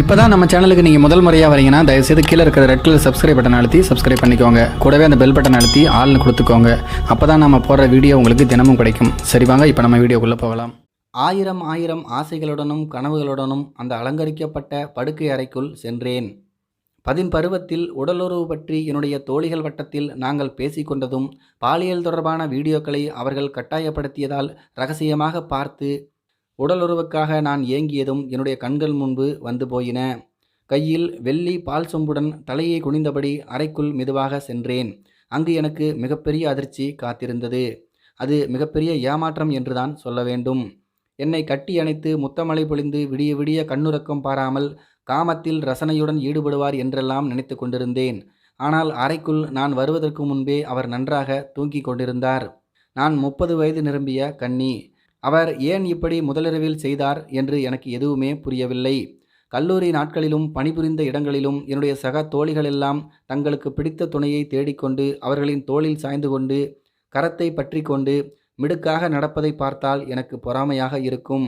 இப்போ தான் நம்ம சேனலுக்கு நீங்கள் முதல் முறையாக வரீங்கன்னா தயவுசெய்து கீழே இருக்கிற ரெட் கலர் சப்ஸ்கிரைப் பட்டன் அழுத்தி சப்ஸ்கிரைப் பண்ணிக்கோங்க. கூடவே அந்த பெல் பட்டன் அழுத்தி ஆள்னு கொடுத்துக்கோங்க. அப்போ தான் நம்ம போடுற வீடியோ உங்களுக்கு தினமும் கிடைக்கும். சரி வாங்க இப்போ நம்ம வீடியோக்குள்ளே போகலாம். ஆயிரம் ஆயிரம் ஆசைகளுடனும் கனவுகளுடனும் அந்த அலங்கரிக்கப்பட்ட படுக்கை அறைக்குள் சென்றேன். பதின் பருவத்தில் உடலுறவு பற்றி என்னுடைய தோழிகள் வட்டத்தில் நாங்கள் பேசிக்கொண்டதும் பாலியல் தொடர்பான வீடியோக்களை அவர்கள் கட்டாயப்படுத்தியதால் ரகசியமாக பார்த்து உடலுறவுக்காக நான் ஏங்கியதும் என்னுடைய கண்கள் முன்பு வந்து போயின. கையில் வெள்ளி பால் சொம்புடன் தலையை குனிந்தபடி அறைக்குள் மெதுவாக சென்றேன். அங்கு எனக்கு மிகப்பெரிய அதிர்ச்சி காத்திருந்தது. அது மிகப்பெரிய ஏமாற்றம் என்றுதான் சொல்ல வேண்டும். என்னை கட்டி அணைத்து முத்தமலை பொழிந்து விடிய விடிய கண்ணுறக்கம் பாராமல் காமத்தில் ரசனையுடன் ஈடுபடுவார் என்றெல்லாம் நினைத்து கொண்டிருந்தேன். ஆனால் அறைக்குள் நான் வருவதற்கு முன்பே அவர் நன்றாக தூங்கிக் கொண்டிருந்தார். நான் முப்பது வயது நிரம்பிய கன்னி. அவர் ஏன் இப்படி முதலிரவில் செய்தார் என்று எனக்கு எதுவுமே புரியவில்லை. கல்லூரி நாட்களிலும் பணிபுரிந்த இடங்களிலும் என்னுடைய சக தோழிகளெல்லாம் தங்களுக்கு பிடித்த துணையை தேடிக்கொண்டு அவர்களின் தோளில் சாய்ந்து கொண்டு கரத்தை பற்றி கொண்டு மிடுக்காக நடப்பதை பார்த்தால் எனக்கு பொறாமையாக இருக்கும்.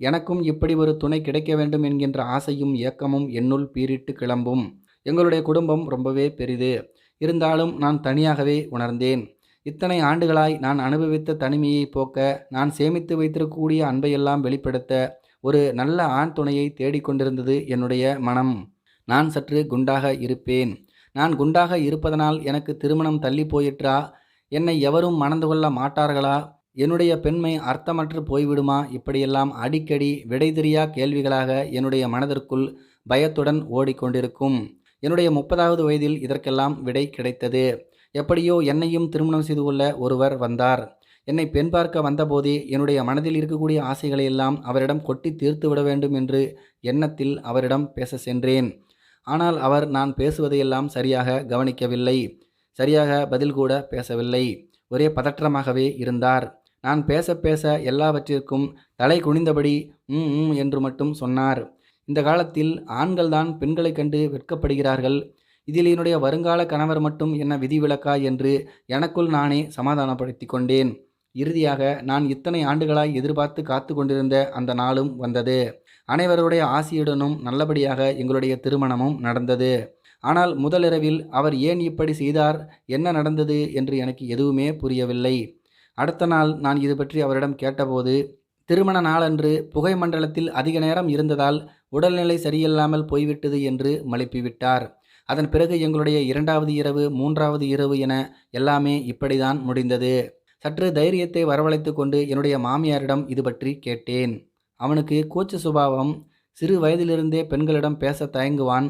எனக்கும் இப்படி ஒரு துணை கிடைக்க வேண்டும் என்கின்ற ஆசையும் ஏக்கமும் என்னுள் பீரிட்டு கிளம்பும். எங்களுடைய குடும்பம் ரொம்பவே பெரிது. இருந்தாலும் நான் தனியாகவே உணர்ந்தேன். இத்தனை ஆண்டுகளாய் நான் அனுபவித்த தனிமையை போக்க நான் சேமித்து வைத்திருக்கக்கூடிய அன்பையெல்லாம் வெளிப்படுத்த ஒரு நல்ல ஆண் துணையை தேடிக்கொண்டிருந்தது என்னுடைய மனம். நான் சற்று குண்டாக இருப்பேன். நான் குண்டாக இருப்பதனால் எனக்கு திருமணம் தள்ளி போயிற்றா? என்னை எவரும் மணந்து கொள்ள மாட்டார்களா? என்னுடைய பெண்மை அர்த்தமற்று போய்விடுமா? இப்படியெல்லாம் அடிக்கடி விடை தெரியா கேள்விகளாக என்னுடைய மனதிற்குள் பயத்துடன் ஓடிக்கொண்டிருக்கும். என்னுடைய முப்பதாவது வயதில் இதற்கெல்லாம் விடை கிடைத்தது. எப்படியோ என்னையும் திருமணம் செய்து கொள்ள ஒருவர் வந்தார். என்னை பெண் பார்க்க வந்தபோதே என்னுடைய மனதில் இருக்கக்கூடிய ஆசைகளை எல்லாம் அவரிடம் கொட்டி தீர்த்து விட வேண்டும் என்று எண்ணத்தில் அவரிடம் பேச சென்றேன். ஆனால் அவர் நான் பேசுவதையெல்லாம் சரியாக கவனிக்கவில்லை. சரியாக பதில் கூட பேசவில்லை. ஒரே பதற்றமாகவே இருந்தார். நான் பேச பேச எல்லாவற்றிற்கும் தலை குனிந்தபடி ம் ம் என்று மட்டும் சொன்னார். இந்த காலத்தில் ஆண்கள்தான் பெண்களைக் கண்டு வெட்கப்படுகிறார்கள். இதில் என்னுடைய வருங்கால கணவர் மட்டும் என்ன விதிவிலக்கா என்று எனக்குள் நானே சமாதானப்படுத்தி கொண்டேன் இறுதியாக நான் இத்தனை ஆண்டுகளாய் எதிர்பார்த்து காத்து கொண்டிருந்த அந்த நாளும் வந்தது. அனைவருடைய ஆசியுடனும் நல்லபடியாக எங்களுடைய திருமணமும் நடந்தது. ஆனால் முதலிரவில் அவர் ஏன் இப்படி செய்தார் என்ன நடந்தது என்று எனக்கு எதுவுமே புரியவில்லை. அடுத்த நாள் நான் இது பற்றி அவரிடம் கேட்டபோது திருமண நாளன்று புகை மண்டலத்தில் அதிக நேரம் இருந்ததால் உடல்நிலை சரியில்லாமல் போய்விட்டது என்று மழுப்பிவிட்டார் அதன் பிறகு எங்களுடைய இரண்டாவது இரவு மூன்றாவது இரவு என எல்லாமே இப்படிதான் முடிந்தது. சற்று தைரியத்தை வரவழைத்து கொண்டு என்னுடைய மாமியாரிடம் இது பற்றி கேட்டேன். அவனுக்கு கூச்ச சுபாவம் சிறு வயதிலிருந்தே பெண்களிடம் பேச தயங்குவான்.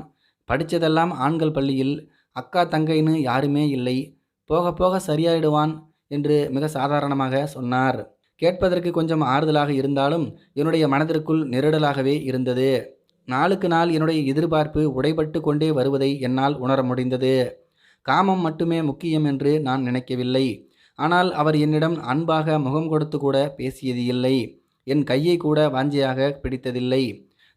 படித்ததெல்லாம் ஆண்கள் பள்ளியில் அக்கா தங்கைன்னு யாருமே இல்லை. போக போக சரியாயிடுவான் என்று மிக சாதாரணமாக சொன்னார். கேட்பதற்கு கொஞ்சம் ஆறுதலாக இருந்தாலும் என்னுடைய மனதிற்குள் நெருடலாகவே இருந்தது. நாளுக்கு நாள் என்னுடைய எதிர்பார்ப்பு உடைபட்டு கொண்டே வருவதை என்னால் உணர முடிந்தது. காமம் மட்டுமே முக்கியம் என்று நான் நினைக்கவில்லை. ஆனால் அவர் என்னிடம் அன்பாக முகம் கொடுத்து கூட பேசியது இல்லை. என் கையை கூட வாஞ்சியாக பிடித்ததில்லை.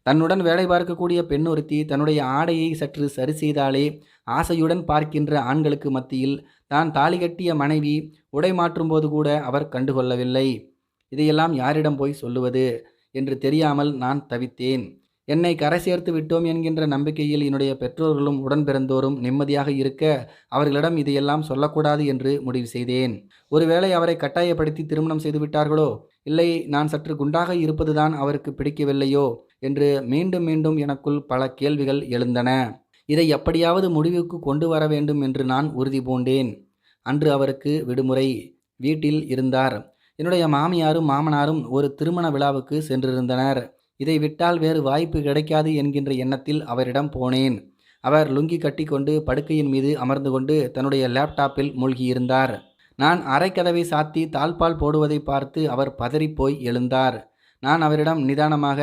தன்னுடன் வேலை பார்க்கக்கூடிய பெண் ஒருத்தி தன்னுடைய ஆடையை சற்று சரி செய்தாலே ஆசையுடன் பார்க்கின்ற ஆண்களுக்கு மத்தியில் தான் தாலி கட்டிய மனைவி உடை மாற்றும்போது கூட அவர் கண்டுகொள்ளவில்லை. இதையெல்லாம் யாரிடம் போய் சொல்லுவது? என்று தெரியாமல் நான் தவித்தேன். என்னை கரை சேர்த்து விட்டோம் என்கின்ற நம்பிக்கையில் என்னுடைய பெற்றோர்களும் உடன் பிறந்தோரும் நிம்மதியாக இருக்க அவர்களிடம் இதையெல்லாம் சொல்லக்கூடாது என்று முடிவு செய்தேன். ஒருவேளை அவரை கட்டாயப்படுத்தி திருமணம் செய்து விட்டார்களோ? இல்லை நான் சற்று குண்டாக இருப்பதுதான் அவருக்கு பிடிக்கவில்லையோ? என்று மீண்டும் மீண்டும் எனக்குள் பல கேள்விகள் எழுந்தன. இதை எப்படியாவது முடிவுக்கு கொண்டு வர வேண்டும் என்று நான் உறுதி பூண்டேன். அன்று அவருக்கு விடுமுறை. வீட்டில் இருந்தார். என்னுடைய மாமியாரும் மாமனாரும் ஒரு திருமண விழாவுக்கு சென்றிருந்தனர். இதை விட்டால் வேறு வாய்ப்பு கிடைக்காது என்கின்ற எண்ணத்தில் அவரிடம் போனேன். அவர் லுங்கி கட்டிக்கொண்டு படுக்கையின் மீது அமர்ந்து கொண்டு தன்னுடைய லேப்டாப்பில் மூழ்கியிருந்தார். நான் அரைக்கதவை சாத்தி தாழ்பால் போடுவதை பார்த்து அவர் பதறிப்போய் எழுந்தார். நான் அவரிடம் நிதானமாக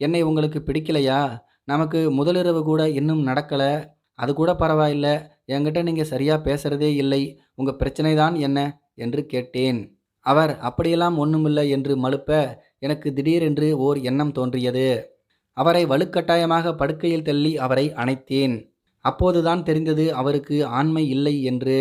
என்னை உங்களுக்கு பிடிக்கலையா? நமக்கு முதலிரவு கூட இன்னும் நடக்கலை. அது கூட பரவாயில்ல. என்கிட்ட நீங்கள் சரியாக பேசுகிறதே இல்லை. உங்கள் பிரச்சனை தான் என்ன? என்று கேட்டேன். அவர் அப்படியெல்லாம் ஒன்றுமில்லை என்று மழுப்ப எனக்கு திடீரென்று ஓர் எண்ணம் தோன்றியது. அவரை வலுக்கட்டாயமாக படுக்கையில் தள்ளி அவரை அணைத்தேன். அப்போதுதான் தெரிந்தது அவருக்கு ஆண்மை இல்லை என்று.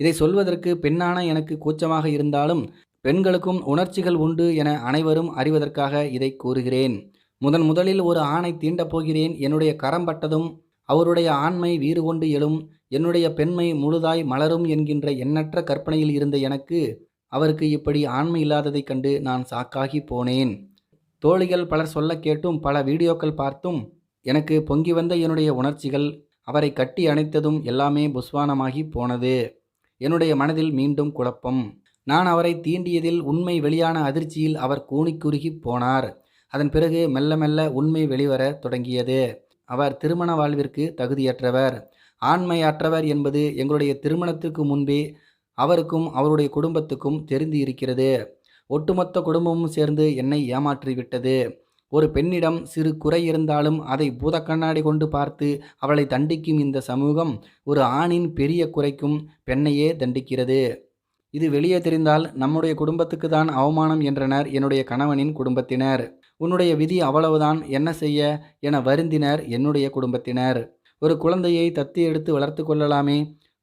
இதை சொல்வதற்கு பெண்ணான எனக்கு கூச்சமாக இருந்தாலும் பெண்களுக்கும் உணர்ச்சிகள் உண்டு என அனைவரும் அறிவதற்காக இதை கூறுகிறேன். முதன் முதலில் ஒரு ஆணை தீண்டப் போகிறேன். என்னுடைய கரம் பட்டதும் அவருடைய ஆண்மை வீறு கொண்டு எழும் என்னுடைய பெண்மை முழுதாய் மலரும் என்கின்ற எண்ணற்ற கற்பனையில் இருந்த எனக்கு அவருக்கு இப்படி ஆண்மை இல்லாததைக் கண்டு நான் சாக்காகி போனேன். தோழிகள் பலர் சொல்ல கேட்டும் பல வீடியோக்கள் பார்த்தும் எனக்கு பொங்கி வந்த என்னுடைய உணர்ச்சிகள் அவரை கட்டி அணைத்ததும் எல்லாமே புஸ்வானமாகி போனது. என்னுடைய மனதில் மீண்டும் குழப்பம். நான் அவரை தீண்டியதில் உண்மை வெளியான அதிர்ச்சியில் அவர் கூனிக் குறுகி போனார். அதன் பிறகு மெல்ல மெல்ல உண்மை வெளிவர தொடங்கியது. அவர் திருமண வாழ்விற்கு தகுதியற்றவர். ஆண்மையற்றவர் என்பது எங்களுடைய திருமணத்திற்கு முன்பே அவருக்கும் அவருடைய குடும்பத்துக்கும் தெரிந்து இருக்கிறது. ஒட்டுமொத்த குடும்பமும் சேர்ந்து என்னை ஏமாற்றிவிட்டது ஒரு பெண்ணிடம் சிறு குறை இருந்தாலும் அதை பூதக்கண்ணாடி கொண்டு பார்த்து அவளை தண்டிக்கும் இந்த சமூகம் ஒரு ஆணின் பெரிய குறைக்கும் பெண்ணையே தண்டிக்கிறது. இது வெளியே தெரிந்தால் நம்முடைய குடும்பத்துக்கு தான் அவமானம் என்றனர் என்னுடைய கணவனின் குடும்பத்தினர். உன்னுடைய விதி அவ்வளவுதான் என்ன செய்ய? என வருந்தினர் என்னுடைய குடும்பத்தினர். ஒரு குழந்தையை தத்தி எடுத்து வளர்த்து கொள்ளலாமே.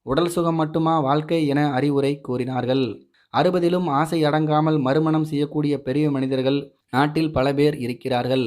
உடல் சுகம் மட்டுமா வாழ்க்கை என அறிவுரை கூறினார்கள். அறுபதிலும் ஆசை அடங்காமல் மறுமணம் செய்யக்கூடிய பெரிய மனிதர்கள் நாட்டில் பல பேர் இருக்கிறார்கள்.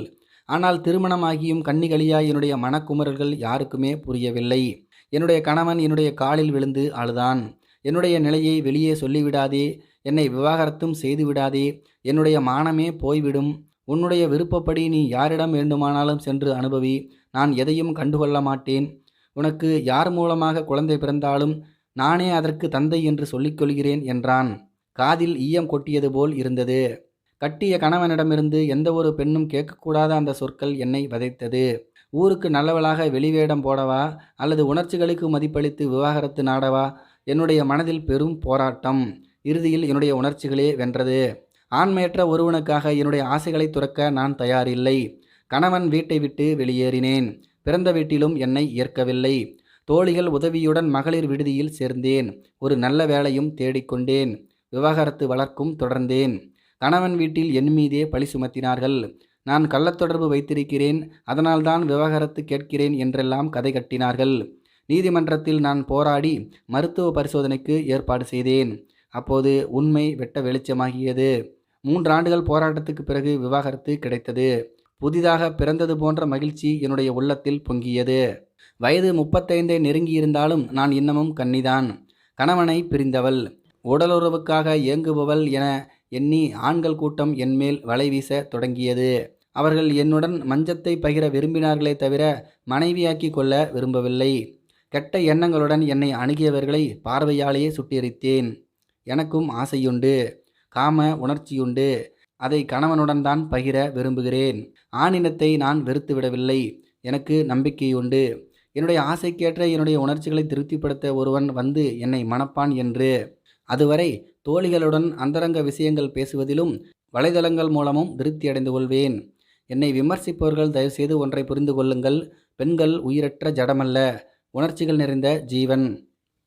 ஆனால் திருமணமாகியும் கன்னிகளியாய் என்னுடைய மனக்குமரல்கள் யாருக்குமே புரியவில்லை. என்னுடைய கணவன் என்னுடைய காலில் விழுந்து அழுதான் என்னுடைய நிலையை வெளியே சொல்லிவிடாதே என்னை விவாகரத்தும் செய்து விடாதே என்னுடைய மானமே போய்விடும். உன்னுடைய விருப்பப்படி நீ யாரிடம் வேண்டுமானாலும் சென்று அனுபவி நான் எதையும் கண்டுகொள்ள மாட்டேன். உனக்கு யார் மூலமாக குழந்தை பிறந்தாலும் நானே அதற்கு தந்தை என்று சொல்லிக்கொள்கிறேன் என்றான். காதில் ஈயம் கொட்டியது போல் இருந்தது. கட்டிய கணவனிடமிருந்து எந்த ஒரு பெண்ணும் கேட்கக்கூடாத அந்த சொற்கள் என்னை வதைத்தது. ஊருக்கு நல்லவளாக வெளிவேடம் போடவா அல்லது உணர்ச்சிகளுக்கு மதிப்பளித்து விவாகரத்து நாடவா? என்னுடைய மனதில் பெரும் போராட்டம். இறுதியில் என்னுடைய உணர்ச்சிகளே வென்றது. ஆண்மையற்ற ஒருவனுக்காக என்னுடைய ஆசைகளை துறக்க நான் தயாரில்லை. கணவன் வீட்டை விட்டு வெளியேறினேன். பிறந்த வீட்டிலும் என்னை ஏற்கவில்லை. தோழிகள் உதவியுடன் மகளிர் விடுதியில் சேர்ந்தேன். ஒரு நல்ல வேலையும் தேடிக்கொண்டேன். விவாகரத்து வளர்க்கும் தொடர்ந்தேன். கணவன் வீட்டில் என் மீதே பழி சுமத்தினார்கள். நான் கள்ளத்தொடர்பு வைத்திருக்கிறேன். அதனால்தான் விவாகரத்து கேட்கிறேன் என்றெல்லாம் கதை கட்டினார்கள். நீதிமன்றத்தில் நான் போராடி மருத்துவ பரிசோதனைக்கு ஏற்பாடு செய்தேன். அப்போது உண்மை வெட்ட வெளிச்சமாகியது. மூன்றாண்டுகள் போராட்டத்துக்கு பிறகு விவாகரத்து கிடைத்தது. புதிதாக பிறந்தது போன்ற மகிழ்ச்சி என்னுடைய உள்ளத்தில் பொங்கியது. வயது முப்பத்தைந்தை நெருங்கியிருந்தாலும் நான் இன்னமும் கன்னிதான். கணவனை பிரிந்தவள். உடலுறவுக்காக இயங்குபவள் என எண்ணி ஆண்கள் கூட்டம் என்மேல் வலை வீச தொடங்கியது. அவர்கள் என்னுடன் மஞ்சத்தை பகிர விரும்பினார்களே தவிர மனைவியாக்கி கொள்ள விரும்பவில்லை. கெட்ட எண்ணங்களுடன் என்னை அணுகியவர்களை பார்வையாலேயே சுட்டியரித்தேன் எனக்கும் ஆசையுண்டு. காம உணர்ச்சியுண்டு. அதை கணவனுடன் தான் பகிர விரும்புகிறேன். ஆணினத்தை நான் வெறுத்துவிடவில்லை எனக்கு நம்பிக்கையுண்டு என்னுடைய ஆசைக்கேற்ற என்னுடைய உணர்ச்சிகளை திருப்திப்படுத்த ஒருவன் வந்து என்னை மணப்பான் என்று. அதுவரை தோழிகளுடன் அந்தரங்க விஷயங்கள் பேசுவதிலும் வலைதளங்கள் மூலமும் திருப்தி அடைந்து கொள்வேன். என்னை விமர்சிப்பவர்கள் தயவுசெய்து ஒன்றை புரிந்து கொள்ளுங்கள். பெண்கள் உயிரற்ற ஜடமல்ல. உணர்ச்சிகள் நிறைந்த ஜீவன்.